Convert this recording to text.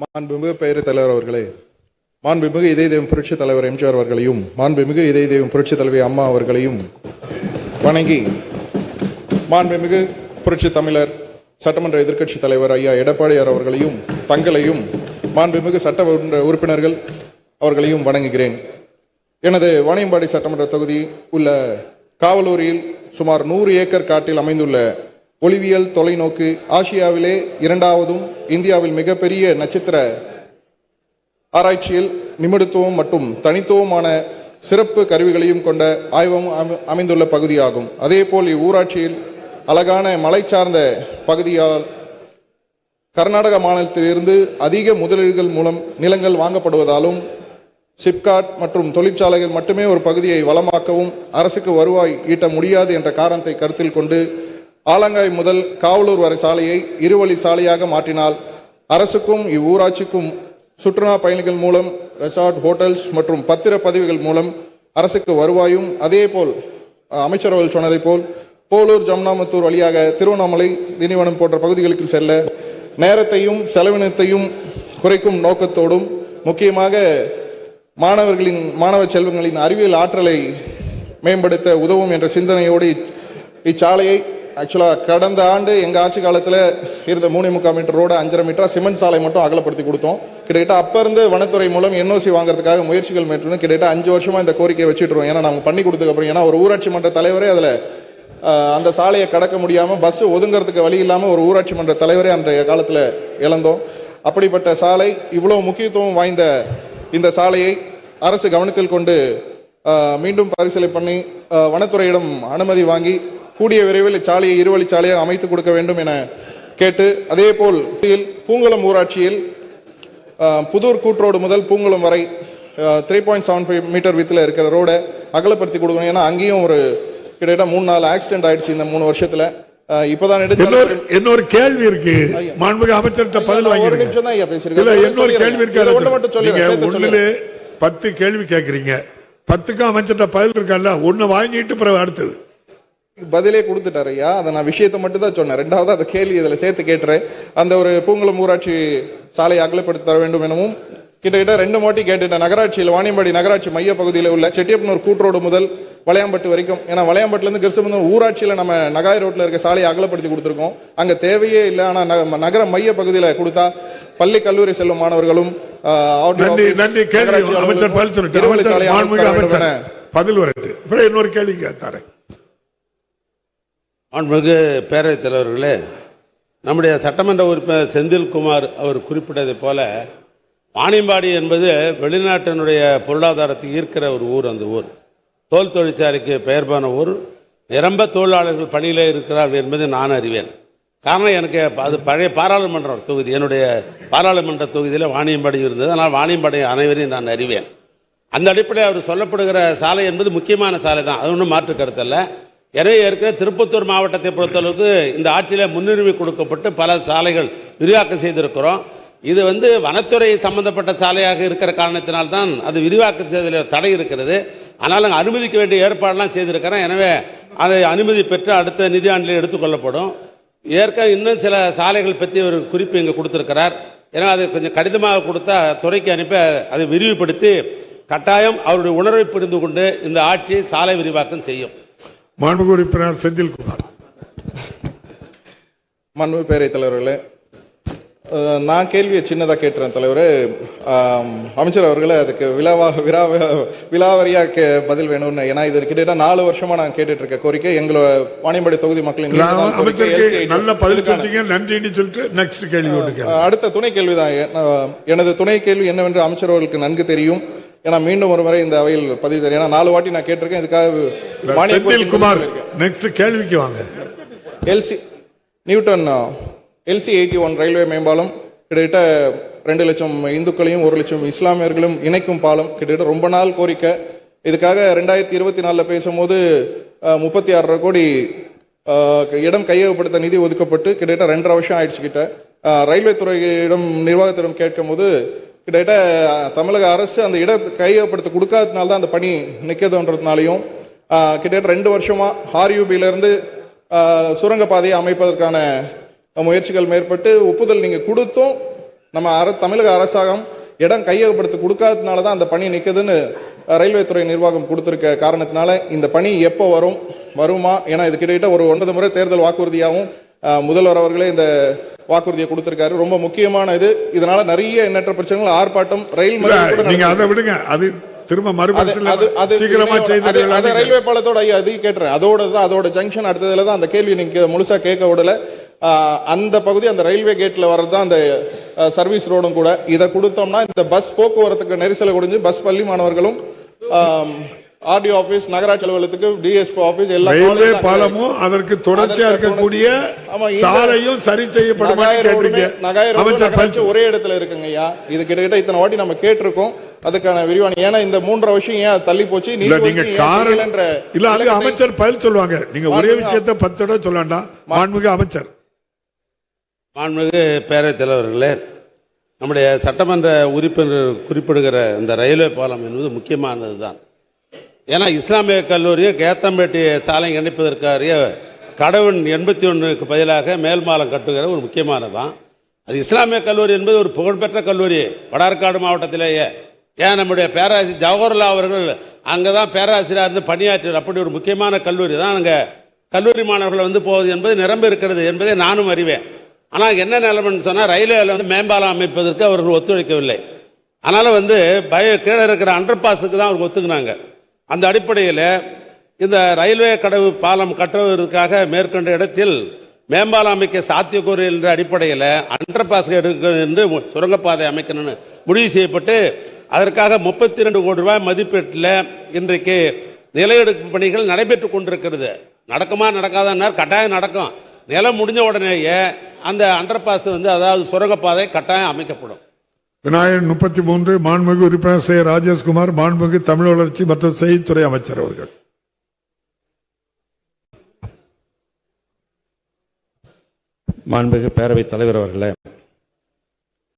மாண்புமிகு பெயர் தலைவர் அவர்களே மாண்புமிகு இதய தெய்வம் புரட்சி தலைவர் எம்ஜிஆர் அவர்களையும் மாண்புமிகு இதய தெய்வம் புரட்சி தலைவி அம்மா அவர்களையும் வணங்கி மாண்புமிகு புரட்சி தமிழர் சட்டமன்ற எதிர்க்கட்சி தலைவர் ஐயா எடப்பாடியார் அவர்களையும் தங்களையும் மாண்புமிகு சட்ட உறுப்பினர்கள் அவர்களையும் வணங்குகிறேன். எனது வாணியம்பாடி சட்டமன்ற தொகுதி உள்ள காவலூரில் சுமார் நூறு ஏக்கர் காட்டில் அமைந்துள்ள ஒளிவியல் தொலைநோக்கு ஆசியாவிலே இரண்டாவதும் இந்தியாவில் மிகப்பெரிய நட்சத்திர ஆராய்ச்சியில் நிமிடத்துவம் மற்றும் தனித்துவமான சிறப்பு கருவிகளையும் கொண்ட ஆய்வம் அமைந்துள்ள பகுதியாகும். அதேபோல் இவ்வூராட்சியில் அழகான மலை சார்ந்த பகுதியால் கர்நாடக மாநிலத்திலிருந்து அதிக முதலீடுகள் மூலம் நிலங்கள் வாங்கப்படுவதாலும் சிப்காட் மற்றும் தொழிற்சாலைகள் மட்டுமே ஒரு பகுதியை வளமாக்கவும் அரசுக்கு வருவாய் ஈட்ட முடியாது என்ற காரணத்தை கருத்தில் கொண்டு ஆலங்காய் முதல் காவலூர் வரை சாலையை இருவழி சாலையாக மாற்றினால் அரசுக்கும் இவ்வூராட்சிக்கும் சுற்றுலா பயணிகள் மூலம் ரெசார்ட் ஹோட்டல்ஸ் மற்றும் பத்திர பதிவுகள் மூலம் அரசுக்கு வருவாயும். அதேபோல் அஹ், அமைச்சர் அவர்கள் சொன்னதைப் போல் போலூர் ஜம்னாமத்தூர் வழியாக திருவண்ணாமலை திண்டிவனம் போன்ற பகுதிகளுக்கு செல்ல நேரத்தையும் செலவினத்தையும் குறைக்கும் நோக்கத்தோடும் முக்கியமாக மாணவர்களின் மாணவ செல்வங்களின் அறிவியல் ஆற்றலை மேம்படுத்த உதவும் என்ற சிந்தனையோடு இச்சாலையை ஆக்சுவலாக கடந்த ஆண்டு எங்கள் ஆட்சி காலத்தில் இருந்த மூணு முக்கால் மீட்டர் ரோடு அஞ்சரை மீட்டர் சிமெண்ட் சாலை மட்டும் அகலப்படுத்தி கொடுத்தோம். கிட்டத்தட்ட அப்போ இருந்து வனத்துறை மூலம் என்ஓசி வாங்குறதுக்காக முயற்சிகள் மேற்கொண்டு கிட்டத்தட்ட அஞ்சு வருஷமாக இந்த கோரிக்கையை வச்சுட்டுருவோம் ஏன்னா நாங்கள் பண்ணி கொடுத்துக்கப்புறம் ஏன்னா ஒரு ஊராட்சி மன்ற தலைவரே அதில் அந்த சாலையை கடக்க முடியாமல் பஸ்ஸு ஒதுங்கிறதுக்கு வழி இல்லாமல் ஒரு ஊராட்சி மன்ற தலைவரே அன்றைய காலத்தில் இழந்தோம். அப்படிப்பட்ட சாலை இவ்வளோ முக்கியத்துவம் வாய்ந்த இந்த சாலையை அரசு கவனத்தில் கொண்டு மீண்டும் பரிசீலனை பண்ணி வனத்துறையிடம் அனுமதி வாங்கி கூடிய விரைவில் இச்சாலையை இருவழி சாலையாக அமைத்து கொடுக்க வேண்டும் என கேட்டு அதேபோல் பூங்குளம் ஊராட்சியில் புதூர் கூட்ரோடு முதல் பூங்குளம் வரை three point seven five meter வித்தில் இருக்கிற ரோடை அகலப்படுத்தி கொடுக்கணும். ஏன்னா அங்கேயும் ஒரு கிட்டத்தட்ட மூணு நாலு ஆக்சிடென்ட் ஆயிடுச்சு இந்த மூணு வருஷத்துல. இப்பதான் இன்னொரு கேள்வி இருக்கு. மாண்புமிகு அமைச்சர்கிட்ட பதில் ஒரு வாங்கிடுங்க. நிமிஷம் தான் பேசியிருக்கேன். இன்னொரு கேள்வி இருக்கு அதை ஒண்ணு மட்டும் சொல்லுங்க. பத்து கேள்வி கேக்குறீங்க. பத்துக்கும் அமைச்சர்கிட்ட பதில் இருக்கல்ல ஒண்ணு வாங்கிட்டு பிறகு அடுத்தது. பதிலே கொடுத்துட்டாரு ஐயா. அதை நான் விஷயத்தை மட்டும் தான் சொன்னேன். ரெண்டாவது அந்த கேள்வி இதில் சேர்த்து கேட்டுறேன். அந்த ஒரு பூங்குளம் ஊராட்சி சாலை அகலப்படுத்தி தர வேண்டும் எனவும் கிட்டத்தட்ட ரெண்டு மாட்டி கேட்டுட்டேன். நகராட்சியில் வாணியம்பாடி நகராட்சி மைய பகுதியில் உள்ள செட்டியப்பனூர் கூட்ரோடு முதல் வளையாம்பட்டு வரைக்கும். ஏன்னா வளையாம்பட்டுலேருந்து கிருஷ்ணபந்தூர் ஊராட்சியில் நம்ம நகாய் ரோட்டில் இருக்க சாலையை அகலப்படுத்தி கொடுத்துருக்கோம். அங்கே தேவையே இல்லை. ஆனால் நகர மைய பகுதியில் கொடுத்தா பள்ளி கல்லூரி செல்லும் மாணவர்களும் பதில் வரட்டு. இன்னொரு கேள்வி தரேன் மாண்புமிகு பேரவைத் தலைவர்களே நம்முடைய சட்டமன்ற உறுப்பினர் செந்தில்குமார் அவர் குறிப்பிட்டதைப் போல வாணியம்பாடி என்பது வெளிநாட்டினுடைய பொருளாதாரத்தை ஈர்க்கிற ஒரு ஊர் அந்த ஊர். தோல் தொழிற்சாலைக்கு பெயர் போன ஊர். நிரம்ப தொழிலாளர்கள் பணியில் இருக்கிறார்கள் என்பதை நான் அறிவேன். காரணம் எனக்கு அது பழைய பாராளுமன்ற தொகுதி என்னுடைய பாராளுமன்ற தொகுதியில் வாணியம்பாடி இருந்தது. ஆனால் வாணியம்பாடி அனைவரையும் நான் அறிவேன். அந்த அடிப்படையில் அவர் சொல்லப்படுகிற சாலை என்பது முக்கியமான சாலை தான் அது ஒன்றும் மாற்று கருத்தல்ல எனவே ஏற்கனவே திருப்பத்தூர் மாவட்டத்தை பொறுத்தளவுக்கு இந்த ஆட்சியில் முன்னுரிமை கொடுக்கப்பட்டு பல சாலைகள் விரிவாக்கம் செய்திருக்கிறோம். இது வந்து வனத்துறை சம்பந்தப்பட்ட சாலையாக இருக்கிற காரணத்தினால்தான் அது விரிவாக்கம் தடை இருக்கிறது. ஆனால் அங்கே அனுமதிக்க வேண்டிய ஏற்பாடெல்லாம் செய்திருக்கிறேன் எனவே அதை அனுமதி பெற்று அடுத்த நிதியாண்டில் எடுத்துக்கொள்ளப்படும் ஏற்கனவே இன்னும் சில சாலைகள் பற்றி ஒரு குறிப்பு இங்கே கொடுத்துருக்கிறார். ஏன்னா அது கொஞ்சம் கடிதமாக கொடுத்தா துறைக்கு அனுப்பி அதை விரிவுபடுத்தி கட்டாயம் அவருடைய உணர்வை புரிந்து கொண்டு இந்த ஆட்சி சாலை விரிவாக்கம் செய்யும். மாண்புமிகு உறுப்பினர் செந்தில்குமார். மண்பு பேரை தலைவர்களே நான் கேள்வியை சின்னதாக கேட்டுறேன் தலைவரே. அமைச்சர் அவர்களே அதுக்கு விழாவாக விழா விழாவரியாக கே பதில் வேணும்னு. ஏன்னா இது கிட்டத்தட்ட நாலு வருஷமா நான் கேட்டுட்டு இருக்க கோரிக்கை. எங்களோட வாணியம்பாடி தொகுதி மக்களின் நல்ல பதில் நன்றின்னு சொல்லிட்டு நெக்ஸ்ட் கேள்வி அடுத்த துணை கேள்விதான். எனது துணை கேள்வி என்னவென்று அமைச்சர் அவர்களுக்கு நன்கு தெரியும். ஏன்னா மீண்டும் ஒரு முறை இந்த அவையில் பதிவு தெரியும் ஏன்னா நாலு வாட்டி நான் கேட்டிருக்கேன். இதுக்காக சொல்லியிருக்கேன். நெக்ஸ்ட் கேள்விக்கு வாங்க. LC Newton LC eighty one railway மேம்பாலம் கிட்டத்தட்ட ரெண்டு லட்சம் இந்துக்களையும் ஒரு லட்சம் இஸ்லாமியர்களும் இணைக்கும் பாலம் கிட்டத்தட்ட ரொம்ப நாள் கோரிக்கை. இதுக்காக ரெண்டாயிரத்தி இருபத்தி நாலில் பேசும்போது முப்பத்தி ஆறரை கோடி இடம் கையகப்படுத்த நிதி ஒதுக்கப்பட்டு கிட்டத்தட்ட ரெண்டரை வருஷம் ஆயிடுச்சு கிட்ட. ரயில்வே துறையிடம் நிர்வாகத்திடம் கேட்கும்போது கிட்டத்தட்ட தமிழக அரசு அந்த இடத்தை கையகப்படுத்த கொடுக்காததுனால தான் அந்த பணி நிற்கதுன்றதுனாலையும் கிட்டத்தட்ட ரெண்டு வருஷமாக ஹார்யூபியிலேருந்து சுரங்கப்பாதையை அமைப்பதற்கான முயற்சிகள் மேற்பட்டு ஒப்புதல் நீங்கள் கொடுத்தும் நம்ம அர தமிழக அரசாங்கம் இடம் கையகப்படுத்தி கொடுக்காததுனால தான் அந்த பணி நிற்குதுன்னு ரயில்வே துறை நிர்வாகம் கொடுத்துருக்க காரணத்தினால இந்த பணி எப்போ வரும் வருமா? ஏன்னா இது கிட்டத்தட்ட ஒரு ஒன்பது முறை தேர்தல் வாக்குறுதியாகவும் முதல்வர் அவர்களே இந்த வாக்குறுதியை கொடுத்திருக்காரு. ரொம்ப முக்கியமான இது. இதனால நிறைய எண்ணற்ற பிரச்சனைகள் ஆர்ப்பாட்டம் ரயில் நீங்க. அதை விடுங்க. அது திரும்ப அது ரயில்வே பாலத்தோட ஐயா அதையும் கேட்டுறேன். அதோட தான் அதோட ஜங்ஷன் அடுத்ததுல தான் அந்த கேள்வி நீங்க முழுசா கேட்க விடல. அந்த பகுதி அந்த ரயில்வே கேட்ல வர்றது தான் அந்த சர்வீஸ் ரோடும் கூட. இதை கொடுத்தோம்னா இந்த பஸ் போக்குவரத்துக்கு நெரிசலை குடிஞ்சு பஸ் பள்ளி மாணவர்களும் ஆர்டிஓ ஆபீஸ் நகராட்சி அலுவலகத்துக்கு டிஎஸ்பி ஆபீஸ் எல்லா ரயில்வே பாலமும் அதற்கு தொடர்ச்சியா இருக்கக்கூடிய சாலையும் சரி செய்யப்படுமா ஒரே இடத்துல இருக்குங்க ஐயா. இது கிட்டத்தட்ட இத்தனை வாட்டி நம்ம கேட்டிருக்கோம். அதுக்கான விரிவான ஏன்னா இந்த மூன்றரை வருஷம் ஏன் தள்ளி போச்சு? நீங்க காரணம் இல்ல அது விளக்கத்தை- அமைச்சர் பதில் சொல்லுவாங்க. நீங்க ஒரே விஷயத்த பத்து தடவை சொல்ல வேண்டாம் மாண்புமிகு அமைச்சர். மாண்புமிகு பேரவைத் தலைவர்களே நம்முடைய சட்டமன்ற உறுப்பினர் குறிப்பிடுகிற இந்த ரயில்வே பாலம் என்பது முக்கியமானது தான் ஏன்னா இஸ்லாமிய கல்லூரியும் கேத்தம்பேட்டி சாலை இணைப்பதற்காரிய கடவுள் எண்பத்தி ஒன்றுக்கு பதிலாக மேல்மாலம் கட்டுகிற ஒரு முக்கியமானது தான் அது இஸ்லாமிய கல்லூரி என்பது ஒரு புகழ்பெற்ற கல்லூரி வடார்காடு மாவட்டத்திலேயே. ஏன் நம்முடைய பேராசிரியர் ஜவஹர்லால் அவர்கள் அங்கே தான் பேராசிரியராக இருந்து பணியாற்றினார் அப்படி ஒரு முக்கியமான கல்லூரி தான் அங்கே. கல்லூரி மாணவர்கள் வந்து போவது என்பது நிரம்ப இருக்கிறது என்பதை நானும் அறிவேன். ஆனால் என்ன நிலைமைன்னு சொன்னால் ரயில்வேல வந்து மேம்பாலம் அமைப்பதற்கு அவர்கள் ஒத்துழைக்கவில்லை. அதனால் வந்து பய கீழே இருக்கிற அண்டர் பாஸுக்கு தான் அவர் ஒத்துக்கினாங்க. அந்த அடிப்படையில் இந்த ரயில்வே கடவு பாலம் கட்டுவதற்காக மேற்கொண்ட இடத்தில் மேம்பாலம் அமைக்க சாத்தியக்கூறு என்ற அடிப்படையில் அண்டர் பாஸ் என்று சுரங்கப்பாதை அமைக்கணும்னு முடிவு செய்யப்பட்டு அதற்காக முப்பத்தி ரெண்டு கோடி ரூபாய் மதிப்பீட்டில் இன்றைக்கு நிலையெடுப்பு பணிகள் நடைபெற்று கொண்டிருக்கிறது. நடக்குமா நடக்காதன்னா கட்டாயம் நடக்கும். நிலம் முடிஞ்ச உடனேயே அந்த அண்டர் பாஸ் வந்து அதாவது சுரங்கப்பாதை கட்டாயம் அமைக்கப்படும். விநாயகன் முப்பத்தி மூன்று மாண்புமிகு உறுப்பினர் சே ராஜேஷ்குமார் மாண்புமிகு தமிழ் வளர்ச்சி மற்றும் செய்தித்துறை அமைச்சர் அவர்கள். மாண்புமிகு பேரவைத் தலைவர் அவர்களே